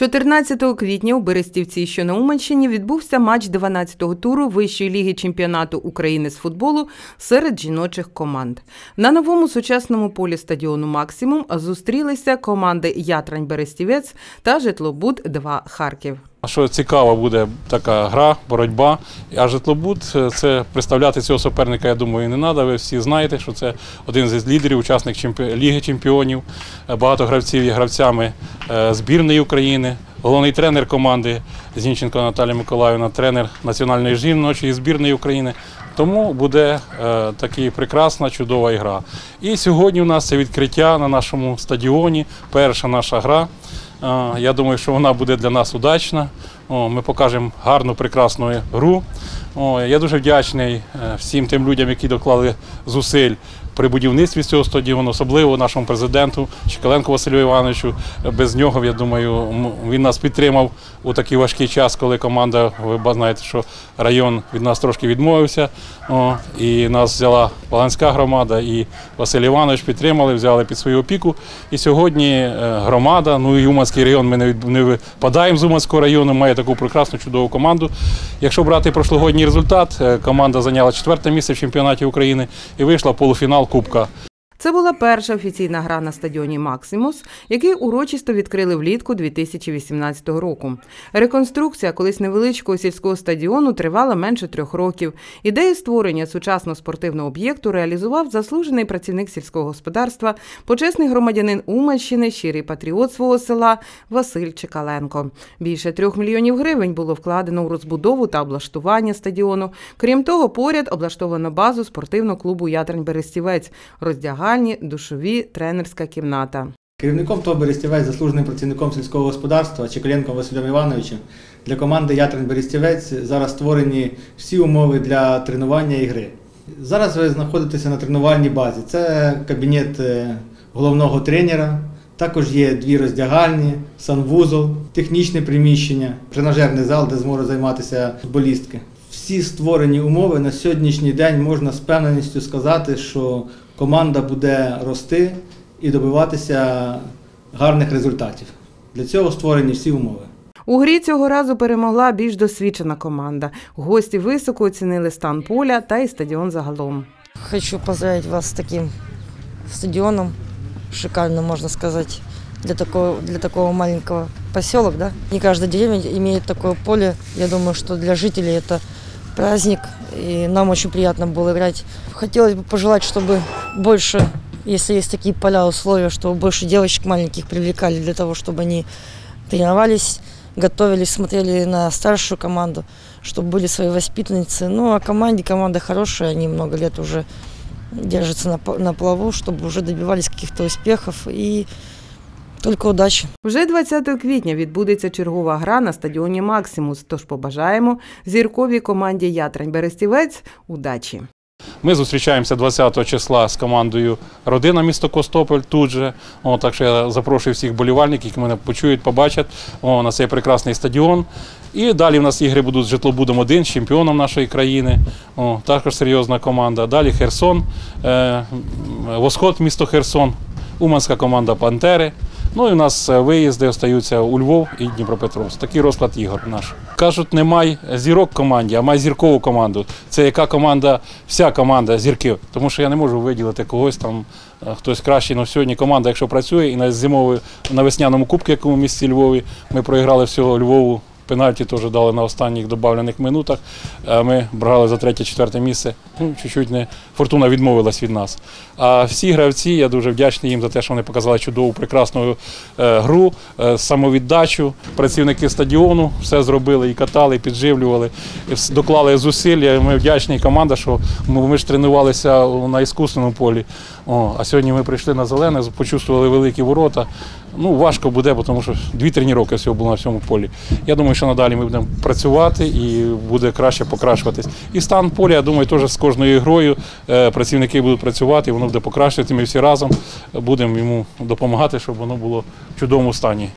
– 14 квітня у Берестівці, що на Уманщині, відбувся матч 12-го туру Вищої ліги чемпіонату України з футболу серед жіночих команд. На новому сучасному полі стадіону Максимум зустрілися команди Ятрань Берестівець та Житлобуд 2 Харків. Що цікава буде така гра, боротьба. А житлобуд е, це представляти цього суперника, я думаю, не треба. Ви всі знаєте, що це один з лідерів, учасник Ліги чемпіонів. Е, Багато гравців є гравцями е, збірної України. Головний тренер команди Зінченко Наталія Миколаївна, тренер національної жіночої збірної України. Тому буде е, така прекрасна, чудова гра. І сьогодні у нас це відкриття на нашому стадіоні. Перша наша гра. Я думаю, що вона буде для нас удачна. Ми покажемо гарну, прекрасну гру. Я дуже вдячний е, всім тим людям, які доклали зусиль при будівництві цього стадіону, особливо нашому президенту Чекаленку Василю Івановичу. Без нього, я думаю, він нас підтримав у такий важкий час, коли команда, ви знаєте, що район від нас трошки відмовився. О, і нас взяла Паланська громада і Василь Іванович підтримали, взяли під свою опіку. І сьогодні е, громада, ну і Уманський район, ми не не випадаємо з Уманського району, має таку прекрасну чудову команду. Якщо брати прошлогодній результат, е, команда зайняла четверте місце в чемпіонаті України і вийшла в полуфінал Кубка. Це була перша офіційна гра на стадіоні Максимус, який урочисто відкрили влітку 2018 року. Реконструкція колись невеличкого сільського стадіону тривала менше трьох років. Ідею створення сучасного спортивного об'єкту реалізував заслужений працівник сільського господарства, почесний громадянин Уманщини, щирий патріот свого села Василь Чекаленко. Більше трьох мільйонів гривень було вкладено у розбудову та облаштування стадіону. Крім того, поряд облаштовано базу спортивного клубу Ятрань Берестівець, роздягальні, душові, тренерська кімната. Керівником ТОВ Берестівець, заслуженим працівником сільського господарства Чекаленком Василем Івановичем для команди Ятрин Берестівець зараз створені всі умови для тренування і гри. Зараз ви знаходитеся на тренувальній базі. Це кабінет е, головного тренера. Також є дві роздягальні, санвузол, технічне приміщення, тренажерний зал, де зможуть займатися футболістки. Всі створені умови на сьогоднішній день можна з певненістю сказати, що команда буде рости і добиватися гарних результатів. Для цього створені всі умови. У грі цього разу перемогла більш досвідчена команда. Гості високо оцінили стан поля та й стадіон загалом. Хочу поздравить вас с таким стадионом, шикарно, можно сказать, для такого, для такого маленького поселок, да. Не каждая деревня имеет такое поле. Я думаю, что для жителей это праздник, и нам очень приятно было играть. Хотелось бы пожелать, чтобы больше, если есть такие поля, условия, чтобы больше девочек маленьких привлекали для того, чтобы они тренировались, готовились, смотрели на старшую команду, чтобы были свои воспитанницы. Ну, а команде, команда хорошая, они много лет уже держатся на, на плаву, чтобы уже добивались каких-то успехов. И только удачи. Вже 20 квітня відбудеться чергова гра на стадіоні Максимус. Тож побажаємо зірковій команді Ятрань Берестівець удачі. Ми зустрічаємося 20 числа з командою Родина місто Костополь тут же. О, так що я запрошую всіх болівальників, які мене почують, побачать о, на цей прекрасний стадіон. І далі в нас ігри будуть з житлобудом 1 з чемпіоном нашої країни. О, також серйозна команда. Далі Херсон, е, Восход, місто Херсон, Уманська команда Пантери. Ну і у нас е, виїзди остаються у Львов і Дніпропетровськ. Такий розклад ігор наш. Кажуть, немає зірок команді, а май зіркову команду. Це яка команда, вся команда зірків. Тому що я не можу виділити когось там, е, хтось кращий. Ну сьогодні команда, якщо працює, і на зимовій, на весняному кубку, якому в місті Львові, ми проіграли всього Львову Пенальті теж дали на останніх додавлених минутах. Е, Ми брали за третє-четверте місце. Ну, чуть-чуть не фортуна відмовилась від нас. А всі гравці, я дуже вдячний їм за те, що вони показали чудову, прекрасну е, гру, е, самовіддачу. Працівники стадіону все зробили і катали, і підживлювали, і доклали зусилля. Ми вдячні команда, що ми, ми ж тренувалися на іскусному полі. О, а сьогодні ми прийшли на зелене, почувствували великі ворота. Ну, важко буде, тому що дві тренування всього було на всьому полі. Я думаю, що надалі ми будемо працювати і буде краще покращуватись. І стан поля, я думаю, теж з кожною грою е, працівники будуть працювати, воно буде покращувати. Ми всі разом будемо йому допомагати, щоб воно було в чудовому стані.